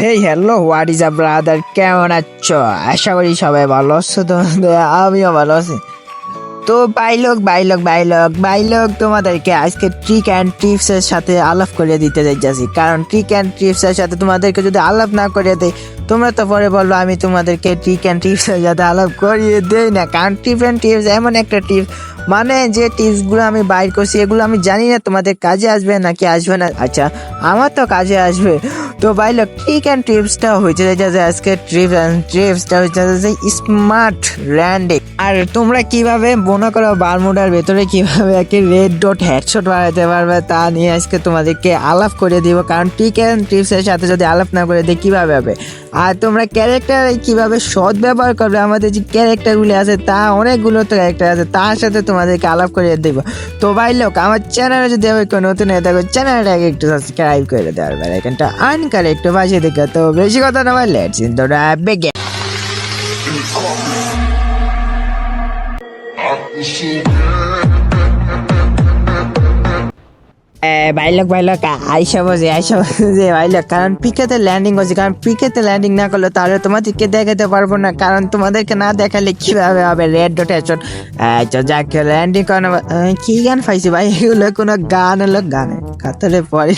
Hey hello what is a brother কেমন আছো? আশা করি সবাই ভালো আছো। তো আমিও ভালো আছি। তো বাইলক বাইলক বাইলক বাইলক তোমাদেরকে আজকে ট্রিক অ্যান্ড টিপস এর সাথে আলাপ করে দিতে যাচ্ছি। কারণ ট্রিক অ্যান্ড টিপস এর সাথে তোমাদেরকে যদি আলাপ না করে দেয় তোমরা তো পরে বলব আমি তোমাদেরকে ট্রিক অ্যান্ড টিপস এর সাথে আলাপ করিয়ে দেই না। কারণ টিপ অ্যান্ড টিপস এমন একটা টিপস মানে যে টিপসগুলো আমি বাইর করছি, এগুলো আমি জানি না তোমাদের কাজে আসবে নাকি আসবে না। আচ্ছা আমার তো কাজে আসবে। তো বাইলক ট্রিক অ্যান্ড টিপসটা হয়েছে। যে আজকে ট্রিপ অ্যান্ড টিপসটা হচ্ছে যে স্মার্ট র্যান্ডে আর তোমরা কীভাবে মনে করো বারমুডার ভেতরে কীভাবে একে রেড ডট হেডশট বাড়াতে পারবে, তা নিয়ে আজকে তোমাদেরকে আলাপ করে দিব। কারণ ট্রিক অ্যান্ড টিপসের সাথে যদি আলাপ না করে দিই কীভাবে হবে। আর তোমরা ক্যারেক্টার কীভাবে সৎ ব্যবহার করবে, আমাদের যে ক্যারেক্টারগুলি আছে, তা অনেকগুলো তো ক্যারেক্টার আছে, তার সাথে তোমাদেরকে আলাপ করে দেব। তো ভাই লোক আমার চ্যানেলে যদি আমি কোনো নতুন হয়ে থাকো চ্যানেলটাকে একটু সাবস্ক্রাইব করে দেওয়ার এখানটা আন করে একটু বাজিয়ে দেখো তো বেশি কথা না ভাই লেটস বাইলক বাইলক আইসা বসে আইসা বসে বাইলক কারণ পিকেতে ল্যান্ডিং করছে কারণ পিকেতে ল্যান্ডিং না করলে তাহলে তোমাদেরকে দেখাতে পারব না কারণ তোমাদেরকে না দেখালে কীভাবে হবে রেড ডট হেডশট আচ্ছা যাক ল্যান্ডিং করানো কি গান পাইছি ভাই এগুলো কোনো গান হলো গানে কাতারে পরে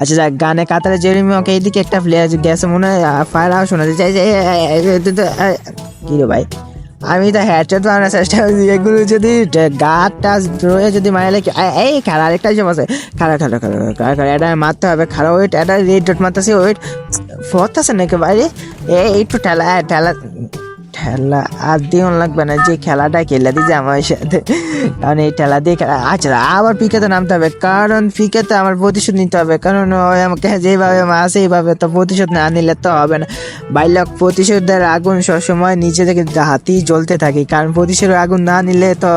আচ্ছা যাক গানে কাতারে জেরিমি ওকে এইদিকে একটা প্লেয়ার গেছে মনে হয় ফায়ার হাউস শোনাতে চাই কি রে ভাই আমি তো হেডশট মারার চেষ্টা করছি। এগুলো যদি গাছ টাচ রয়ে যদি মারলে এই খেলা আরেকটা হিসেব আছে। খেলা খেলা খেলা এটা মারতে হবে। খেলা ওয়েট এটা রেড ডট মারতেছি ওয়েট ফোর্থ আছে নাকি বাইরে? এই একটু ঠেলা ঠেলা ঠেলা আর দিওন লাগবে না, যে খেলাটা খেলে দিচ্ছে আমার সাথে। কারণ এই ঠেলা দিয়ে খেলা আচ্ছা আবার পিকেতে নামতে হবে। কারণ পিকেতে আমার প্রতিশোধ নিতে হবে। কারণ ওই আমাকে যেভাবে মাসে এইভাবে তো প্রতিশোধ না নিলে তো হবে না। বাইলক প্রতিশোধের আগুন সবসময় নিচে থেকে হাতেই জ্বলতে থাকে। কারণ প্রতিশোধের আগুন না নিলে তো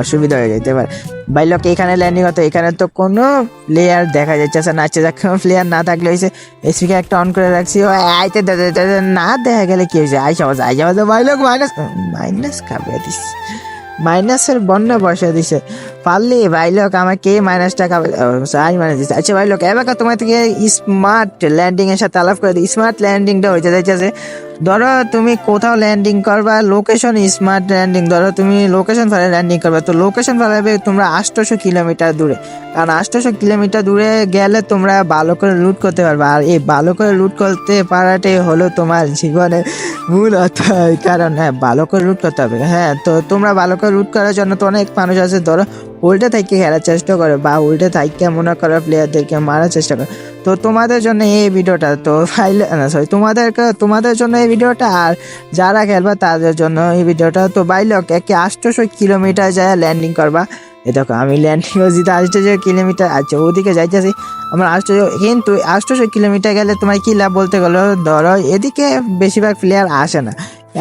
অসুবিধা হয়ে যেতে পারে। বাইলক এখানে ল্যান্ডিং হতো। এখানে তো কোনো প্লেয়ার দেখা যাচ্ছে না আচ্ছা প্লেয়ার না থাকলে হয়েছে স্পিকার একটা অন করে রাখছি। ও আইতে না দেখা গেলে কি হয়েছে আই সবাই আই যাওয়া বাইলক মাইনাস মাইনাস খাবে দিস মাইনাসের বন্যা বসে দিছে। পারলে, ভাই লোক, আমাকে মাইনাসটা খাবে আই মাইনাস দিচ্ছে আচ্ছা ভাই লোক, এবার তোমার থেকে স্মার্ট ল্যান্ডিং এর সাথে আলাপ করে দিই। স্মার্ট ল্যান্ডিংটা হয়েছে যাইতেছে, ধরো তুমি কোথাও ল্যান্ডিং করবা লোকেশন স্মার্ট ল্যান্ডিং ধরো তুমি লোকেশন ফেলে ল্যান্ডিং করবে, তো লোকেশন ফেলাবে তোমরা আটশোশো কিলোমিটার দূরে। কারণ আটশোশো কিলোমিটার দূরে গেলে তোমরা ভালো করে লুট করতে পারবে। আর এই ভালো করে লুট করতে পারাটাই হলো তোমার জীবনের মূল অধ্যায়। কারণ হ্যাঁ ভালো করে লুট করতে হবে। হ্যাঁ তো তোমরা ভালো করে লুট করার জন্য তো অনেক মানুষ আছে। ধরো, উল্টে থেকে খেলার চেষ্টা করে বা উল্টে থেকে মনে করা প্লেয়ারদেরকে মারার চেষ্টা করে। তো তোমাদের জন্য এই ভিডিওটা তো ফাইল না সরি তোমাদেরকে, তোমাদের জন্য এই ভিডিওটা আর যারা খেলবে তাদের জন্য এই ভিডিওটা তো বাইলক, একে আটশোশো কিলোমিটার যায় ল্যান্ডিং করবা। এ দেখো, আমি ল্যান্ডিং করছি তো কিলোমিটার আচ্ছা ওদিকে যাইতেছি। আমার আটশোশো কিন্তু আটশোশো কিলোমিটার গেলে তোমার কি লাভ বলতে গেলো? ধরো, এদিকে বেশিরভাগ প্লেয়ার আসে না।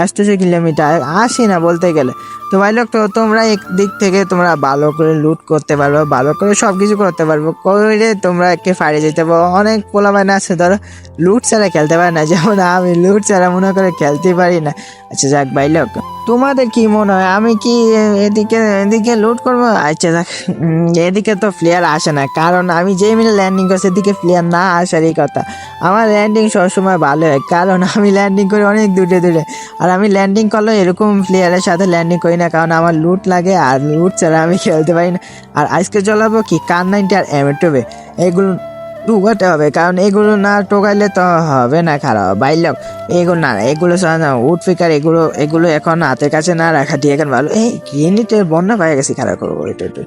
আটশোশো কিলোমিটার আসে না বলতে গেলে। তো ভাই লোক, তো তোমরা এক দিক থেকে তোমরা ভালো করে লুট করতে পারবে, ভালো করে সব কিছু করতে পারবে করে তোমরা একে ফাড়ে যেতে পারো। অনেক পোলাবান আছে, ধরো লুট ছাড়া খেলতে পারে না, যেমন আমি লুট ছাড়া মনে করে খেলতে পারি না। আচ্ছা যাক ভাই লোক, তোমাদের কি মনে হয়, আমি কি এদিকে এদিকে লুট করব? আচ্ছা যাক এদিকে তো প্লেয়ার আসে না, কারণ আমি যেই মিলে ল্যান্ডিং করছি, এদিকে প্লেয়ার না আসারই কথা। আমার ল্যান্ডিং সবসময় ভালো হয়, কারণ আমি ল্যান্ডিং করি অনেক দূরে দূরে, আর আমি ল্যান্ডিং করলে এরকম প্লেয়ারের সাথে ল্যান্ডিং করি না, কারণ আমার লুট লাগে আর লুট ছাড়া আমি খেলতে পারি না। আর আজকে চলাবো কি? কার নাইনটি আর এমএটবে এগুলো ঢুকাতে হবে, কারণ এগুলো না টোকাইলে তো হবে না খারাপ। বাইলক এগুলো না, এগুলো উড ফিকার এগুলো এগুলো এখন হাতের কাছে না রাখা দিয়ে এখন ভালো। এই গ্রেনেটের বন্যা পাই গেছি, খারাপ করব এটা একটু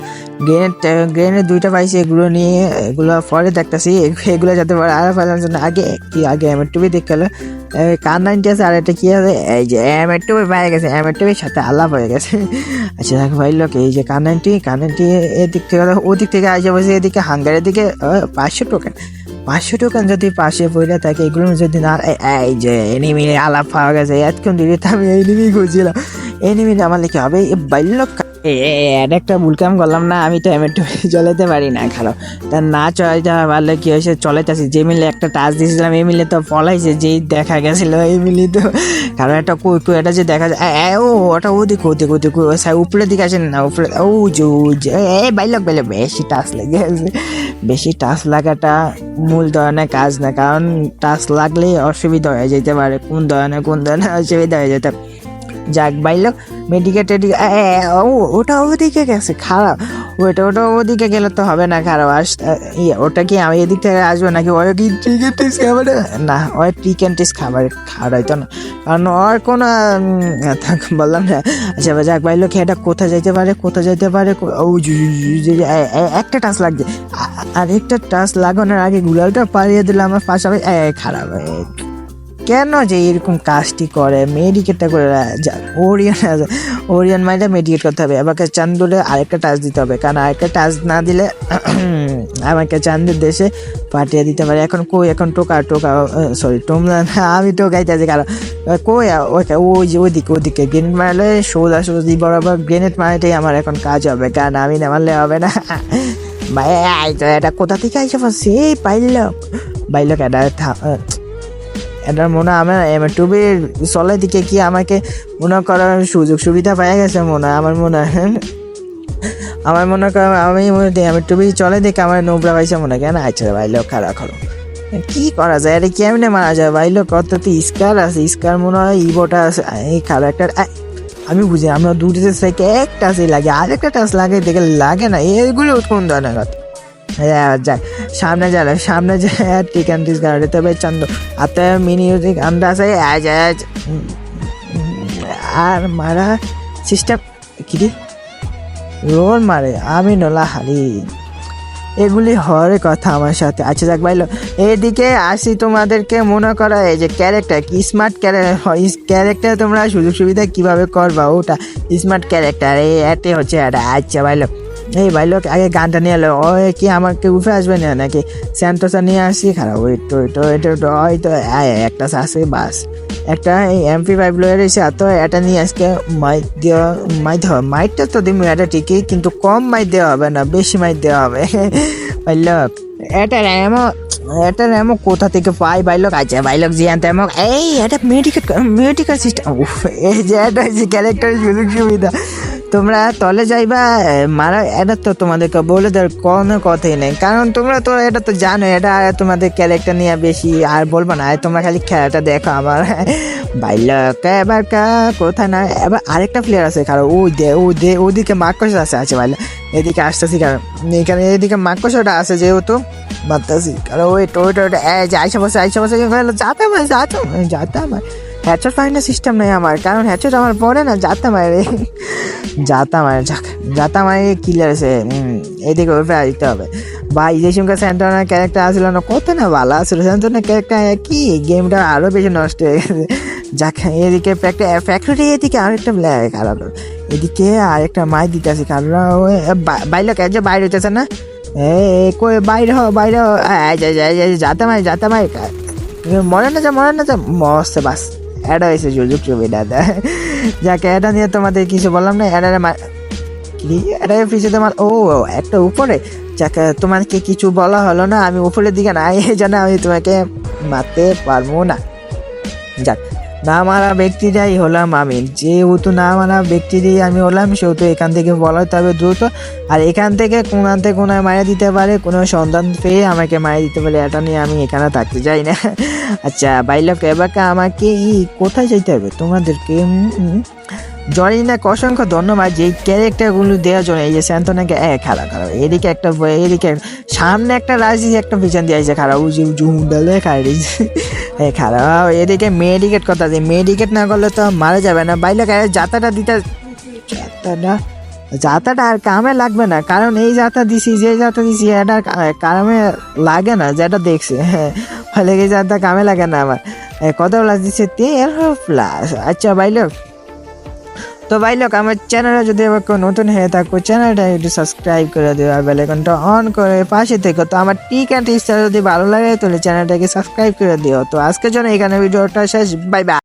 গ্রেনেড গ্রেনেড দুইটা পাইছি, এগুলো নিয়ে, এগুলো পরে দেখতেছি, এগুলো যাতে পারে, আর ফেলার আগে, কি আগে এম টুবি দেখে গেলো কার নাইনটি আছে আর এটা কি আছে? এই যে এম এর টুবি গেছে এম এর সাথে আলাপ হয়ে গেছে। আচ্ছা দেখো ভাই লোক এই যে কার নাইনটি কার নাইনটি এদিক থেকে ওদিক থেকে আসে বসে এদিকে হাঙ্গারের দিকে পাঁচশো টোকেন পাঁচশো টোকেন যদি পাশে পড়ে থাকে এগুলো যদি না এই- যে এনিমি আলাপ পাওয়া গেছে এতক্ষণ তো আমি এনিমি খুঁজছিলাম। এনিমি আমার লিখে হবে এ, এটা একটা ভুল কাম করলাম না, আমি এমএটু চলাইতে পারি না খারাপ তা না চলাইতে পারলে কি হয়েছে? চলাইতেছি, যে মিলে একটা টাচ দিয়েছিলাম, এই মিলে তো ফলাইছে যেই দেখা গেছিল, এই মিলি তো। কারণ একটা কই এটা যে দেখা যায় ও, ওটা ওদিকে ওদিকে ওদিকে স্যার, উপরের দিকে আসেন না, উপরে, ও, যে এ বাইলক বাইলে বেশি টাচ লেগে গেছে বেশি টাচ লাগাটা মূল ধরনের কাজ না, কারণ টাচ লাগলে অসুবিধা হয়ে যেতে পারে, কোন ধরনের কোন ধরনের অসুবিধা হয়ে যেতে যাক বাইলক ও, ওটা ওদিকে গেছে, খারাপ। ওটা ওটা ওদিকে গেলে তো হবে না খারাপ আস ওটা কি আমি এদিক থেকে আসব নাকি ওই কি চিকেন না, ওই চিকেন টিস খাবার খাওয়াই তো না। কারণ ওর কোনো বললাম না। আচ্ছা যাক বাইলক এটা কোথায় যাইতে পারে, কোথায় যাইতে পারে একটা টাচ লাগছে। আ- আর একটা টাচ লাগানোর আগে গুলালটা পাড়িয়ে দিলে আমার পাশাপাশি খারাপ কেন যে এরকম কাজটি করে? মেডিকেটটা করে ওরিয়ন ওরিয়ন মাইলে মেডিকেট করতে হবে। আমাকে চান্দুলে আরেকটা টাচ দিতে হবে। কারণ আরেকটা টাচ না দিলে আমাকে চান্দের দেশে পাঠিয়ে দিতে পারে। এখন কই? এখন টোকা টোকা সরি তোমরা না, আমি টোকাইতে আছি কারণ কই? ওকে, ওই যে ওইদিকে ওইদিকে গ্রেনেড মারলে সোজা সোজি বরাবর গ্রেনেড মারাটাই আমার এখন কাজ হবে। কারণ আমি না মারলে হবে না। ভাই এটা কোথা থেকে আইসে পারছি এই পাইলক। বাইলক এটা মনে হয় আমার টুবির চলে দিকে কি আমাকে মনে করার সুযোগ সুবিধা পাই গেছে মনে হয় আমার মনে। হয় আমার মনে কর, আমি আমি টুবি চলে দেখে আমার নোবরা পাইছে মনে, কেন? আচ্ছা ভাই, লোক খারাপ করো কি করা যায়? এটা কেমনে মারা যায় ভাইলো কত তো স্কার আছে, স্কার মনে হয় ইবোটা আছে, এই খারাপ একটা আমি বুঝি, আমরা দুটিতে থেকে একটা আছে লাগে, আরেকটা টাচ লাগে, দেখে লাগে না, এগুলো কোন ধরনের কথা? হ্যাঁ যাক সামনে যা সামনে যা টিকান টিস গাড়ি তবে চন্দ। আতে মিনি মিউজিক আন্দাজ আজ আজ, আর মারা সিস্টেম কি রোল মারে, আমি নলা হারি। এগুলি হওয়ার কথা আমার সাথে। আচ্ছা যাক ভাইলো এদিকে আসি তোমাদেরকে মনে করা, এই যে ক্যারেক্টার কি স্মার্ট ক্যারেক্টার তোমরা সুযোগ সুবিধা কীভাবে করবা, ওটা স্মার্ট ক্যারেক্টার এই, এতে হচ্ছে, এটা আচ্ছা ভাইলো এই ভাইলো আগে গানটা নিয়ে এলো। ও কি আমাকে উঠে আসবে না নাকি? স্যান্টোসা নিয়ে আসি খারাপ। ওই তো তো এটা ওই তো একটা আছে, বাস। একটা এই এমপি ফাইভ লয়ে রয়েছে, আর তো এটা নিয়ে আজকে মাইক দেওয়া মাইক হবে মাইকটা তো দিবি এটা ঠিকই, কিন্তু কম মাইক দেওয়া হবে না, বেশি মাইক দেওয়া হবে। বাইলক এটা র্যামো এটা র্যামো কোথা থেকে পাই? বাইলক আছে বাইলক জিয়ান তেমক এই, এটা মেডিকেল মেডিকেল সিস্টেম এই যে, এটা যে ক্যারেক্টার সুযোগ সুবিধা। তোমরা তলে যাইবা মারা, এটা তো তোমাদেরকে বলে দেওয়ার কোনো কথাই নেই। কারণ তোমরা তো, এটা তো জানো, এটা আর তোমাদের ক্যারেক্টার নিয়ে বেশি আর বলব না তোমরা খালি খেলাটা দেখো আমার। বাইলক এবার কা, কোথায় না, এবার আরেকটা প্লেয়ার আছে, কারণ ওই দে, ও দে, ওদিকে মাকস আছে আছে বাইলে এদিকে আসতেছি, কারণ এখানে এদিকে মাকসটা আছে যেহেতু ভাবতেছি কারণ ওই টোটো যে আইসা বসে আইসা বসে যাতে আমার যাতে আমার হ্যাচট ফাইনাল সিস্টেম নেই আমার, কারণ হ্যাচট আমার পড়ে না, যাতে মারে যাতা মারে যাক, যাতা মারে কিলার আছে এদিকে ওই ফেরা দিতে হবে। ভাই, যে সঙ্গে স্যান্টনের ক্যারেক্টার আসলো না, কত না ভালো আসলো স্যান্টনের ক্যারেক্টার কি গেমটা আরও বেশি নষ্ট হয়ে গেছে। যাক, এদিকে ফ্যাক্টরি এদিকে আরেকটা খারাপ এদিকে আরেকটা মাই দিতে আছে, কারণ বাইরে কাজ বাইরে হইতেছে না? এ কই, বাইরে হ বাইরে যাতে মাই যাতে মাই মনে না যা মনে না যা, মস্ত বাস। এটা এসে সুযোগ সুবিধা যাকে, অ্যাডা নিয়ে তোমাদের কিছু বললাম না এটা কি? এটা পিছিয়ে তোমার ও একটা উপরে? যাকে তোমাকে কিছু বলা হলো না, আমি উপরের দিকে না, এই জন্য আমি তোমাকে মারতে পারব না। যাক না মারা ব্যক্তিটাই হলাম আমি। যেহেতু না মারা ব্যক্তিটাই আমি হলাম, সেহেতু এখান থেকে বলা হতে হবে দ্রুত। আর এখান থেকে কোনাতে কোনায় মারা দিতে পারে, কোনো সন্ধান পেয়ে আমাকে মারা দিতে পারে এটা নিয়ে আমি এখানে থাকতে যাই না। আচ্ছা বাইলক এবারকে আমাকে ই কোথায় যেতে হবে? তোমাদেরকে জরিনাকে অসংখ্য ধন্যবাদ যে ক্যারেক্টারগুলো দেওয়ার জন্য এই যে স্যান্তনাকে এ খারাপ খারাপ। এদিকে একটা এদিকে সামনে একটা রাজি একটা পিছন দিয়ে আছে খারাপ। উজু উজু ডালে খারাপ এ খারাপ। এদিকে মেডিকেট কথা আছে মেডিকেট না করলে তো মারা যাবে না। বাইলে যাতাটা দিতে যাতাটা যাতাটা আর কামে লাগবে না। কারণ এই যাতা দিছি, যে যাতা দিছি, এটা কামে লাগে না, যেটা দেখছি। হ্যাঁ ফলে যাতা কামে লাগে না আমার। কত প্লাস দিচ্ছে তেরো প্লাস। আচ্ছা বাইলক তো ভাই লোক, আমার চ্যানেলে যদি আবার কেউ নতুন হয়ে থাকো চ্যানেলটা একটু সাবস্ক্রাইব করে দেবে আর বেলাইকনটা অন করে পাশে থেকো। তো আমার টিক অ্যান্ড টিক্সটা যদি ভালো লাগে, তাহলে চ্যানেলটাকে সাবস্ক্রাইব করে দিও। তো আজকের জন্য এখানে ভিডিওটা শেষ। Bye bye